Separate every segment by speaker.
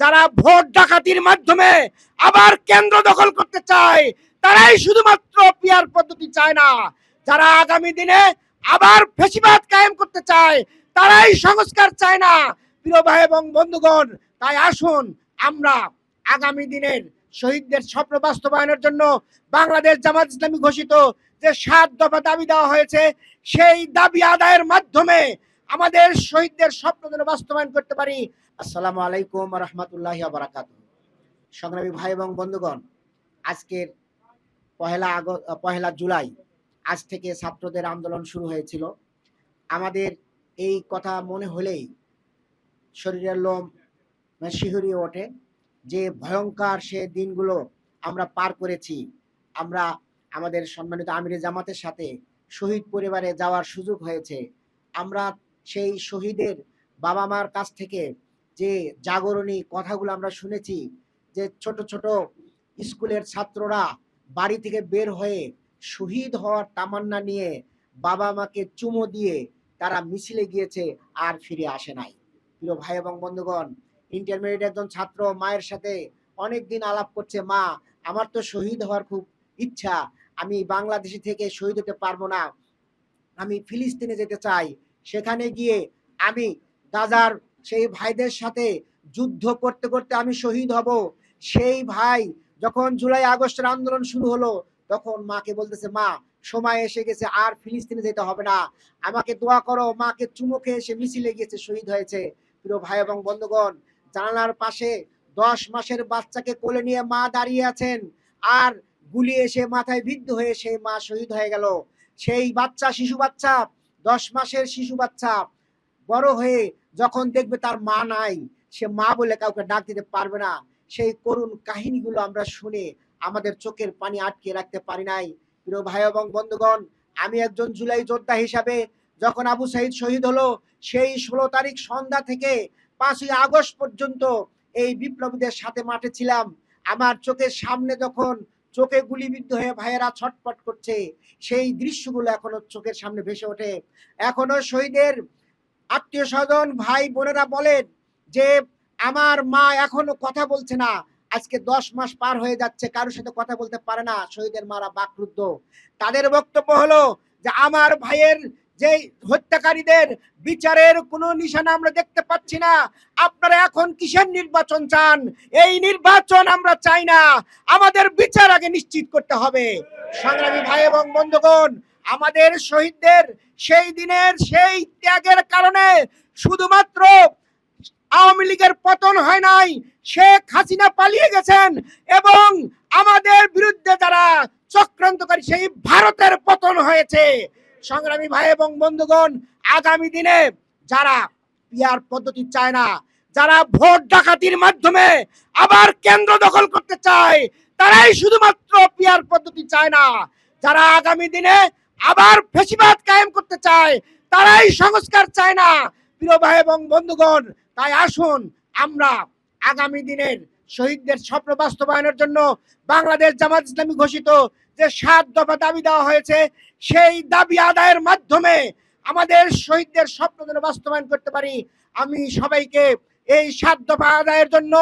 Speaker 1: যারা ভোট ডাকাতির মাধ্যমে আবার কেন্দ্র দখল করতে চায়, তারাই শুধুমাত্র পিয়ার পদ্ধতি চায় না। যারা আগামী দিনে আবার ফেসিবাদ কায়েম করতে চায়, তারাই সংস্কার চায় না। প্রিয় ভাই এবং বন্ধুগণ, তাই আসুন আমরা আগামী দিনের শহীদদের স্বপ্ন বাস্তবায়নের জন্য বাংলাদেশ জামাত ইসলামী ঘোষিত যে সাত দফা দাবি দেওয়া হয়েছে, সেই দাবি আদায়ের মাধ্যমে আমাদের শহীদদের স্বপ্ন যেন বাস্তবায়ন করতে পারি। আসসালামু আলাইকুম রহমতুল্লাহ বারাকাত সংগ্রামী ভাই এবং বন্ধুগণ, আজকের পহেলা আগস্ট পহেলা জুলাই, আজ থেকে ছাত্রদের আন্দোলন শুরু হয়েছিল। আমাদের এই কথা মনে হলেই শরীরের লোম মানে শিহরিয়ে ওঠে। যে ভয়ঙ্কর সে দিনগুলো আমরা পার করেছি, আমরা আমাদের সম্মানিত আমিরে জামাতের সাথে শহীদ পরিবারে যাওয়ার সুযোগ হয়েছে। আমরা সেই শহীদের বাবা মার কাছ থেকে যে জাগরণী কথাগুলো আমরা শুনেছি, যে ছোট ছোট স্কুলের ছাত্ররা বাড়ি থেকে বের হয়ে শহীদ হওয়ার তামান্না নিয়ে বাবা মাকে চুমো দিয়ে তারা মিছিলে গিয়েছে আর ফিরে আসে নাই। প্রিয় ভাই এবং বন্ধুগণ ইন্টারমিডিয়েট একজন ছাত্র মায়ের সাথে অনেক দিন আলাপ করছে, মা, আমার তো শহীদ হওয়ার খুব ইচ্ছা, আমি বাংলাদেশি থেকে শহীদ হতে পারব না। আমি ফিলিস্তিনে যেতে চাই। সেখানে গিয়ে আমি গাজার সেই ভাইদের সাথে যুদ্ধ করতে করতে আমি শহীদ হব। সেই ভাই যখন জুলাই আগস্টের আন্দোলন শুরু হলো, তখন মাকে বলতেছে, মা, সময় এসে গেছে, আর ফিলিস্তিনে যেতে হবে না। আমাকে দোয়া করো, মাকে চুমো খেয়ে সে মিছিলে গিয়েছে, শহীদ হয়েছে। প্রিয় ভাই এবং বন্ধুগণ, জানালার পাশে দশ মাসের বাচ্চাকে কোলে নিয়ে মা দাঁড়িয়ে আছেন, আর গুলি এসে মাথায় বিদ্ধ হয়ে সেই মা শহীদ হয়ে গেল। সেই বাচ্চা, শিশু বাচ্চা, দশ মাসের শিশু বাচ্চা বড় হয়ে যখন দেখবে তার মা নাই, সে মা বলে কাউকে ডাক দিতে পারবে না। সেই করুণ কাহিনীগুলো আমরা শুনে আমাদের চোখের পানি আটকে রাখতে পারি নাই। প্রিয় ভাই এবং বন্ধুগণ, আমি একজন জুলাই যোদ্ধা হিসাবে যখন আবু সাইদ শহীদ হলো, সেই ষোলো তারিখ সন্ধ্যা থেকে পাঁচই আগস্ট পর্যন্ত এই বিপ্লবীদের সাথে মাঠে ছিলাম। আমার চোখের সামনে যখন চোখে গুলিবিদ্ধ হয়ে ভাইয়েরা ছটপট করছে, সেই দৃশ্যগুলো এখনও চোখের সামনে ভেসে ওঠে। এখনও শহীদের আত্মীয় স্বজন ভাই বোনেরা বলেন যে, আমার মা এখনও কথা বলছে না। আজকে দশ মাস পার হয়ে যাচ্ছে, কারোর সাথে কথা বলতে পারে না। শহীদের মারা বাকরুদ্ধ। তাদের বক্তব্য হলো যে, আমার ভাইয়ের যে হত্যাকারীদের বিচারের কোনো নিশানা আমরা দেখতে পাচ্ছি না। আপনারা এখন কিসের নির্বাচন চান? এই নির্বাচন আমরা চাই না। আমাদের বিচার আগে নিশ্চিত করতে হবে। সংগ্রামী ভাই এবং বন্ধুগণ আমাদের শহীদদের সেই দিনের সেই ত্যাগের কারণে শুধুমাত্র আওয়ামী লীগের পতন হয় নাই, শেখ হাসিনা পালিয়ে গেছেন এবং আমাদের বিরুদ্ধে যারা চক্রান্তকারী সেই ভারতের পতন হয়েছে। সংগ্রামী ভাই এবং বন্ধুগণ, আগামী দিনে যারা পিয়ার পদ্ধতি চায় না, যারা ভোট ডাকাতির মাধ্যমে আবার কেন্দ্র দখল করতে চায়, তারাই শুধুমাত্র পিয়ার পদ্ধতি চায় না। যারা আগামী দিনে আবার ফেসিবাদ কায়েম করতে চায়, তারাই সংস্কার চায় না। প্রিয় ভাই এবং বন্ধুগণ, তাই আসুন আমরা আগামী দিনের শহীদদের স্বপ্ন বাস্তবায়নের জন্য বাংলাদেশ জামাত ইসলামী ঘোষিত যে সাত দফা দাবি দেওয়া হয়েছে, সেই দাবি আদায়ের মাধ্যমে আমাদের শহীদদের স্বপ্ন যেন বাস্তবায়ন করতে পারি। আমি সবাইকে এই সাত দফা আদায়ের জন্য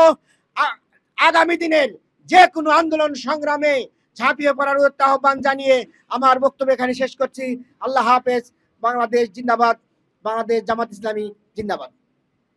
Speaker 1: আগামী দিনের যে কোনো আন্দোলন সংগ্রামে ঝাঁপিয়ে পড়ার আহ্বান জানিয়ে আমার বক্তব্য এখানে শেষ করছি। আল্লাহ হাফেজ। বাংলাদেশ জিন্দাবাদ। বাংলাদেশ জামাত ইসলামী জিন্দাবাদ।